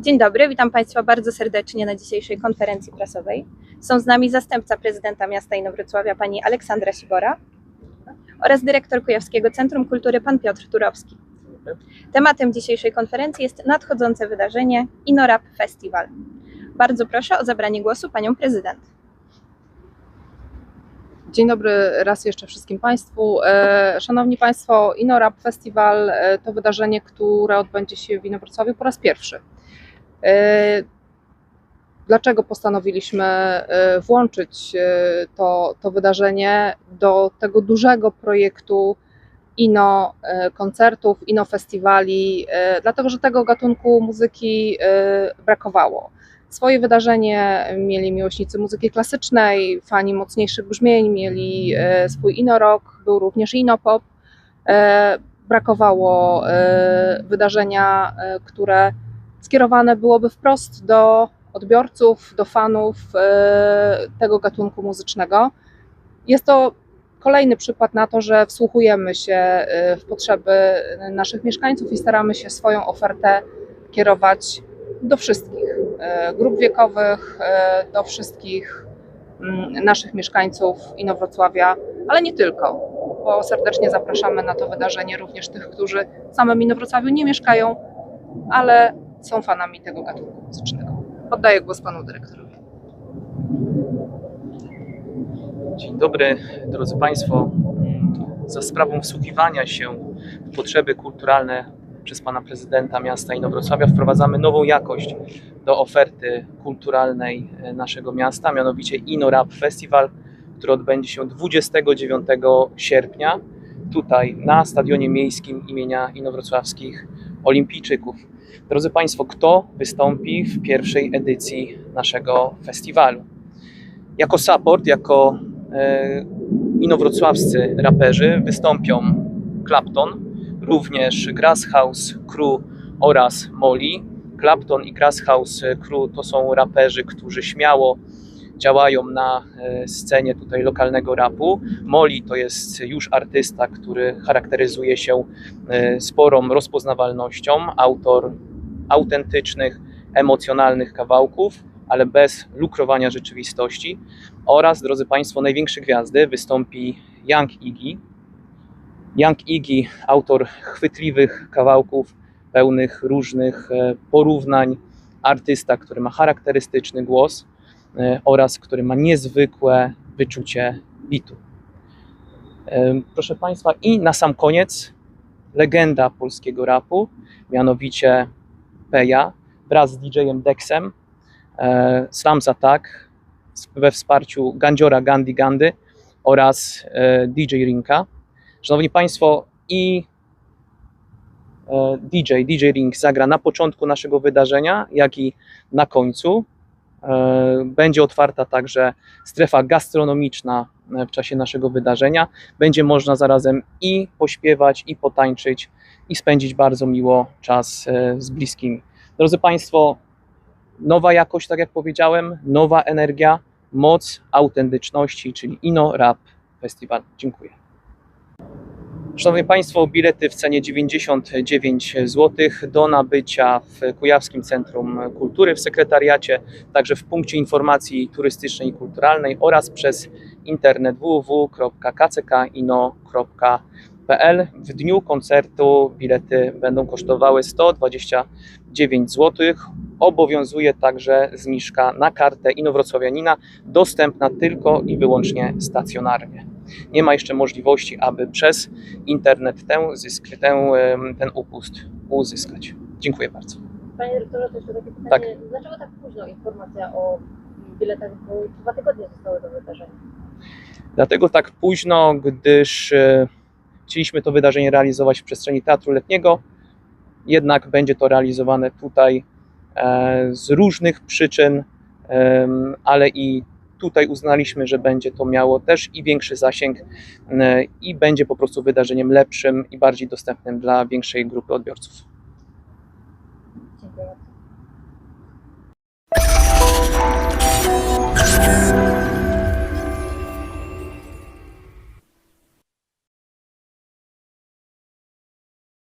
Dzień dobry, witam Państwa bardzo serdecznie na dzisiejszej konferencji prasowej. Są z nami zastępca prezydenta miasta Inowrocławia pani Aleksandra Sibora oraz dyrektor Kujawskiego Centrum Kultury pan Piotr Turowski. Tematem dzisiejszej konferencji jest nadchodzące wydarzenie InnoRap Festival. Bardzo proszę o zabranie głosu panią prezydent. Dzień dobry raz jeszcze wszystkim Państwu. E, Szanowni Państwo, InnoRap Festival e, to wydarzenie, które odbędzie się w Inowrocławiu po raz pierwszy. E, Dlaczego postanowiliśmy e, włączyć e, to, to wydarzenie do tego dużego projektu ino koncertów, ino festiwali, dlatego że tego gatunku muzyki brakowało. Swoje wydarzenie mieli miłośnicy muzyki klasycznej, fani mocniejszych brzmień, mieli swój inorok, był również inopop. E, Brakowało wydarzenia, które skierowane byłoby wprost do odbiorców, do fanów e, tego gatunku muzycznego. Jest to kolejny przykład na to, że wsłuchujemy się e, w potrzeby naszych mieszkańców i staramy się swoją ofertę kierować do wszystkich e, grup wiekowych, do wszystkich mm, naszych mieszkańców Inowrocławia, ale nie tylko, bo serdecznie zapraszamy na to wydarzenie również tych, którzy w samym Inowrocławiu nie mieszkają, ale są fanami tego gatunku muzycznego. Oddaję głos panu dyrektorowi. Dzień dobry, drodzy Państwo. Za sprawą wsłuchiwania się w potrzeby kulturalne przez Pana Prezydenta Miasta Inowrocławia wprowadzamy nową jakość do oferty kulturalnej e, naszego miasta, mianowicie InnoRap Festival, który odbędzie się 29 sierpnia tutaj na Stadionie Miejskim imienia Inowrocławskich Olimpijczyków. Drodzy Państwo, kto wystąpi w pierwszej edycji naszego festiwalu? Jako support, jako e, inowrocławscy raperzy wystąpią Clapton, również Grass House Crew oraz Molly. Clapton i Grass House Crew to są raperzy, którzy śmiało działają na e, scenie tutaj lokalnego rapu. Molly to jest już artysta, który charakteryzuje się e, sporą rozpoznawalnością, autor autentycznych, emocjonalnych kawałków, ale bez lukrowania rzeczywistości. Oraz, drodzy Państwo, największe gwiazdy wystąpi Young Iggy. Young Iggy, autor chwytliwych kawałków, pełnych różnych e, porównań, artysta, który ma charakterystyczny głos oraz który ma niezwykłe wyczucie bitu. E, Proszę Państwa, i na sam koniec legenda polskiego rapu, mianowicie Peja wraz z DJ-em Dexem, e, Slams Attack we wsparciu Gandziora Gandhi Gandy oraz e, DJ Rinka. Szanowni Państwo, i e, DJ, DJ Ring zagra na początku naszego wydarzenia, jak i na końcu. E, Będzie otwarta także strefa gastronomiczna e, w czasie naszego wydarzenia. Będzie można zarazem i pośpiewać, i potańczyć, i spędzić bardzo miło czas e, z bliskimi. Drodzy Państwo, nowa jakość, tak jak powiedziałem, nowa energia, moc autentyczności, czyli Ino Rap Festival. Dziękuję. Szanowni Państwo, bilety w cenie 99 zł do nabycia w Kujawskim Centrum Kultury w sekretariacie, także w punkcie informacji turystycznej i kulturalnej oraz przez internet www.kckino.pl. W dniu koncertu bilety będą kosztowały 129 zł. Obowiązuje także zniżka na kartę Inowrocławianina, dostępna tylko i wyłącznie stacjonarnie nie ma jeszcze możliwości, aby przez internet tę, zysk, tę, ten upust uzyskać. Dziękuję bardzo. Panie dyrektorze, to jeszcze takie pytanie. Tak. Dlaczego tak późno informacja o biletach, bo dwa tygodnie zostały do wydarzenia? Dlatego tak późno, gdyż e, chcieliśmy to wydarzenie realizować w przestrzeni Teatru Letniego, jednak będzie to realizowane tutaj e, z różnych przyczyn, ale i tutaj uznaliśmy, że będzie to miało też i większy zasięg e, i będzie po prostu wydarzeniem lepszym i bardziej dostępnym dla większej grupy odbiorców. Dziękuję